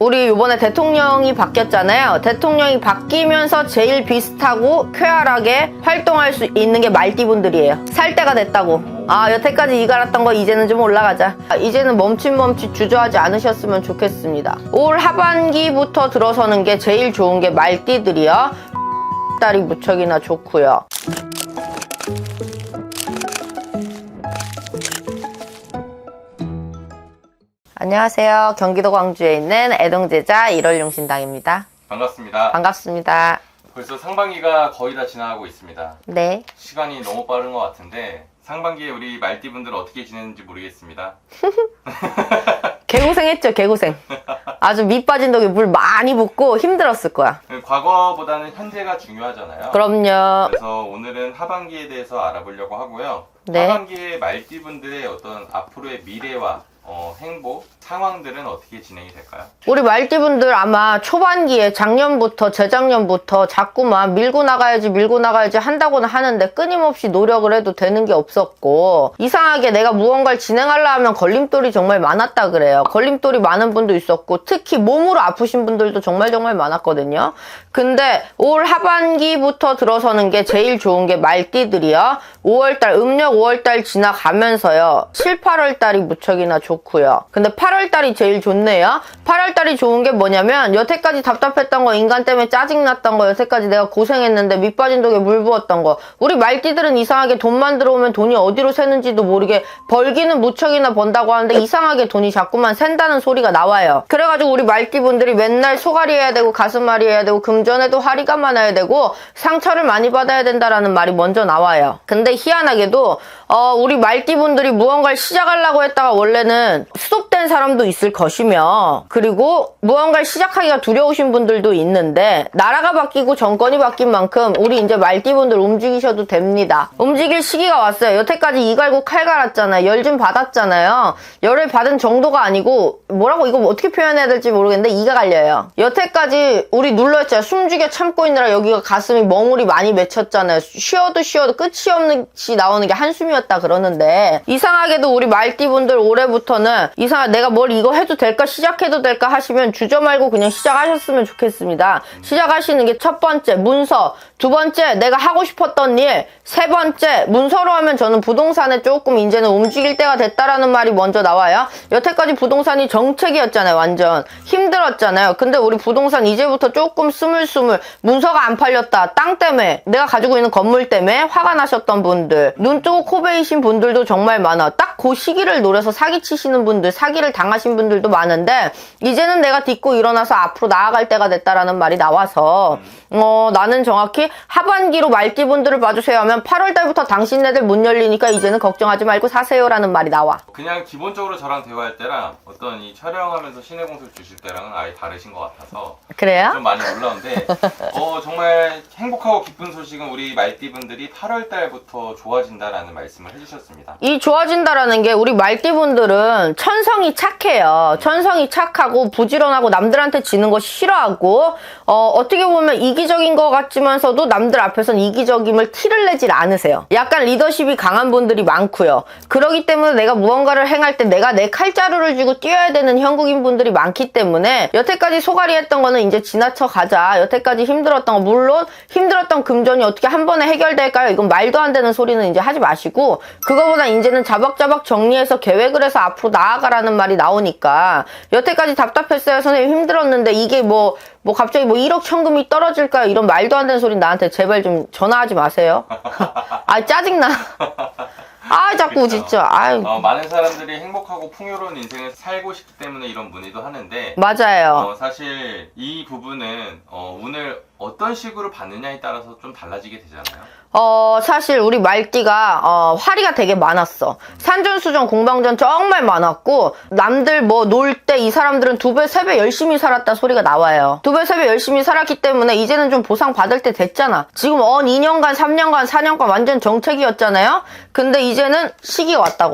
우리 이번에 대통령이 바뀌었잖아요. 대통령이 바뀌면서 제일 비슷하고 쾌활하게 활동할 수 있는 게 말띠분들이에요. 살 때가 됐다고. 아, 여태까지 이갈았던 거 이제는 좀 올라가자. 아, 이제는 멈칫멈칫 주저하지 않으셨으면 좋겠습니다. 올 하반기부터 들어서는 게 제일 좋은 게 말띠들이요. 딸이 무척이나 좋고요. 안녕하세요. 경기도 광주에 있는 애동제자 1월 용신당입니다. 반갑습니다. 반갑습니다. 벌써 상반기가 거의 다 지나가고 있습니다. 네. 시간이 너무 빠른 것 같은데 상반기에 우리 말띠분들은 어떻게 지냈는지 모르겠습니다. 개고생했죠, 개고생. 아주 밑 빠진 독에 물 많이 붓고 힘들었을 거야. 과거보다는 현재가 중요하잖아요. 그럼요. 그래서 오늘은 하반기에 대해서 알아보려고 하고요. 네. 하반기에 말띠분들의 어떤 앞으로의 미래와 어, 행복, 상황들은 어떻게 진행이 될까요? 우리 말띠분들 아마 초반기에 작년부터 재작년부터 자꾸만 밀고 나가야지 밀고 나가야지 한다고는 하는데 끊임없이 노력을 해도 되는 게 없었고 이상하게 내가 무언가를 진행하려 하면 걸림돌이 정말 많았다 그래요. 걸림돌이 많은 분도 있었고 특히 몸으로 아프신 분들도 정말 정말 많았거든요. 근데 올 하반기부터 들어서는 게 제일 좋은 게 말띠들이요. 5월달 음력 5월달 지나가면서요. 7, 8월달이 무척이나 좋고요. 근데 8월 달이 제일 좋네요. 8월달이 좋은 게 뭐냐면 여태까지 답답했던 거 인간 때문에 짜증났던 거 여태까지 내가 고생했는데 밑빠진 독에 물 부었던 거 우리 말띠들은 이상하게 돈만 들어오면 돈이 어디로 새는지도 모르게 벌기는 무척이나 번다고 하는데 이상하게 돈이 자꾸만 샌다는 소리가 나와요. 그래가지고 우리 말띠분들이 맨날 소갈이 해야 되고 가슴앓이 해야 되고 금전에도 화리가 많아야 되고 상처를 많이 받아야 된다라는 말이 먼저 나와요. 근데 희한하게도 어, 우리 말띠분들이 무언가를 시작하려고 했다가 원래는 스톱 된 사람도 있을 것이며 그리고 무언가를 시작하기가 두려우신 분들도 있는데 나라가 바뀌고 정권이 바뀐 만큼 우리 이제 말띠분들 움직이셔도 됩니다. 움직일 시기가 왔어요. 여태까지 이 갈고 칼 갈았잖아요. 열 좀 받았잖아요. 열을 받은 정도가 아니고 뭐라고 이거 어떻게 표현해야 될지 모르겠는데 이가 갈려요. 여태까지 우리 눌러있잖아요. 숨죽여 참고 있느라 여기가 가슴이 멍울이 많이 맺혔잖아요. 쉬어도 쉬어도 끝이 없는 시 나오는 게 한숨이었다 그러는데 이상하게도 우리 말띠분들 올해부터는 이상하 내가 뭘 이거 해도 될까 시작해도 될까 하시면 주저 말고 그냥 시작하셨으면 좋겠습니다. 시작하시는 게 첫 번째 문서, 두 번째 내가 하고 싶었던 일, 세 번째 문서로 하면 저는 부동산에 조금 이제는 움직일 때가 됐다라는 말이 먼저 나와요. 여태까지 부동산이 정책이었잖아요. 완전 힘들었잖아요. 근데 우리 부동산 이제부터 조금 스물스물 문서가 안 팔렸다. 땅 때문에 내가 가지고 있는 건물 때문에 화가 나셨던 분들, 눈 뜨고 코 베이신 분들도 정말 많아. 딱그 시기를 노려서 사기 치시는 분들, 사기를 당하신 분들도 많은데 이제는 내가 딛고 일어나서 앞으로 나아갈 때가 됐다라는 말이 나와서 어 나는 정확히 하반기로 말띠분들을 봐주세요 하면 8월 달부터 당신네들 문 열리니까 이제는 걱정하지 말고 사세요라는 말이 나와. 그냥 기본적으로 저랑 대화할 때랑 어떤 이 촬영하면서 신의 공수 주실 때랑은 아예 다르신 것 같아서 그래요? 좀 많이 놀라운데 어, 정말 행복하고 기쁜 소식은 우리 말띠분들이 8월 달부터 좋아진다라는 말씀을 해주셨습니다. 이 좋아진다라는 게 우리 말띠분들은 천성이 착해요. 천성이 착하고 부지런하고 남들한테 지는 거 싫어하고 어, 어떻게 보면 이기적인 것 같지만서도 남들 앞에선 이기적임을 티를 내질 않으세요. 약간 리더십이 강한 분들이 많고요. 그러기 때문에 내가 무언가를 행할 때 내가 내 칼자루를 쥐고 뛰어야 되는 형국인 분들이 많기 때문에 여태까지 소갈이 했던 거는 이제 지나쳐 가자. 여태까지 힘들었던 거 물론 힘들었던 금전이 어떻게 한 번에 해결될까요? 이건 말도 안 되는 소리는 이제 하지 마시고 그거보다 이제는 자박자박 정리해서 계획을 해서 앞으로 나아가라는 말이 나오니까 여태까지 답답했어요. 선생님 힘들었는데 이게 뭐뭐 갑자기 뭐 1억 천금이 떨어질까요? 이런 말도 안 되는 소리 나한테 제발 좀 전화하지 마세요. 아 짜증나. 아 자꾸 그쵸. 진짜. 아유 어, 많은 사람들이 행복하고 풍요로운 인생을 살고 싶기 때문에 이런 문의도 하는데 맞아요. 어, 사실 이 부분은 어, 운을 어떤 식으로 받느냐에 따라서 좀 달라지게 되잖아요. 어, 사실 우리 말띠가, 어, 화리가 되게 많았어. 산전수전, 공방전 정말 많았고, 남들 뭐 놀 때 이 사람들은 두 배, 세 배 열심히 살았다 소리가 나와요. 두 배, 세 배 열심히 살았기 때문에 이제는 좀 보상 받을 때 됐잖아. 지금 언 2년간, 3년간, 4년간 완전 정책이었잖아요? 근데 이제는 시기가 왔다고.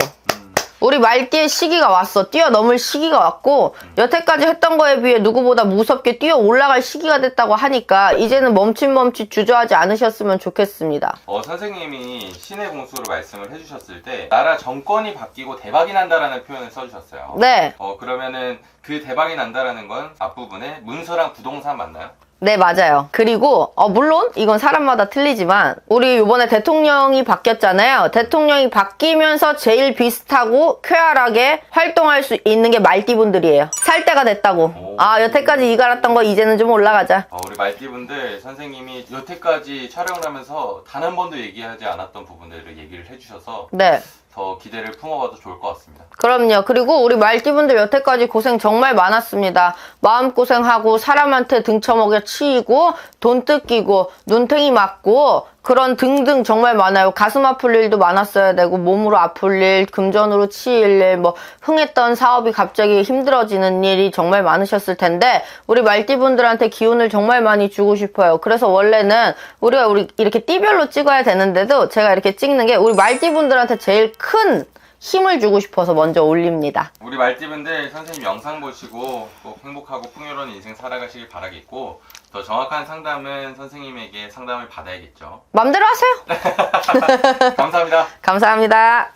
우리 말띠의 시기가 왔어. 뛰어넘을 시기가 왔고 여태까지 했던 거에 비해 누구보다 무섭게 뛰어 올라갈 시기가 됐다고 하니까 이제는 멈칫멈칫 주저하지 않으셨으면 좋겠습니다. 어, 선생님이 신의 공수로 말씀을 해주셨을 때 나라 정권이 바뀌고 대박이 난다라는 표현을 써주셨어요. 네, 어 그러면은 그 대박이 난다라는 건 앞부분에 문서랑 부동산 맞나요? 네 맞아요. 그리고 어, 물론 이건 사람마다 틀리지만 우리 이번에 대통령이 바뀌었잖아요. 대통령이 바뀌면서 제일 비슷하고 쾌활하게 활동할 수 있는 게 말띠분들이에요. 살 때가 됐다고. 오. 아 여태까지 이갈았던 거 이제는 좀 올라가자. 어, 우리 말띠분들 선생님이 여태까지 촬영을 하면서 단 한 번도 얘기하지 않았던 부분들을 얘기를 해주셔서 네. 더 기대를 품어봐도 좋을 것 같습니다. 그럼요. 그리고 우리 말띠분들 여태까지 고생 정말 많았습니다. 마음고생하고 사람한테 등쳐먹여 치이고 돈 뜯기고 눈탱이 맞고 그런 등등 정말 많아요. 가슴 아플 일도 많았어야 되고 몸으로 아플 일, 금전으로 치일 일, 뭐 흥했던 사업이 갑자기 힘들어지는 일이 정말 많으셨을 텐데 우리 말띠분들한테 기운을 정말 많이 주고 싶어요. 그래서 원래는 우리가 우리 이렇게 띠별로 찍어야 되는데도 제가 이렇게 찍는 게 우리 말띠분들한테 제일 큰 힘을 주고 싶어서 먼저 올립니다. 우리 말띠분들 선생님 영상 보시고 꼭 행복하고 풍요로운 인생 살아가시길 바라겠고 더 정확한 상담은 선생님에게 상담을 받아야겠죠. 맘대로 하세요. 감사합니다. 감사합니다.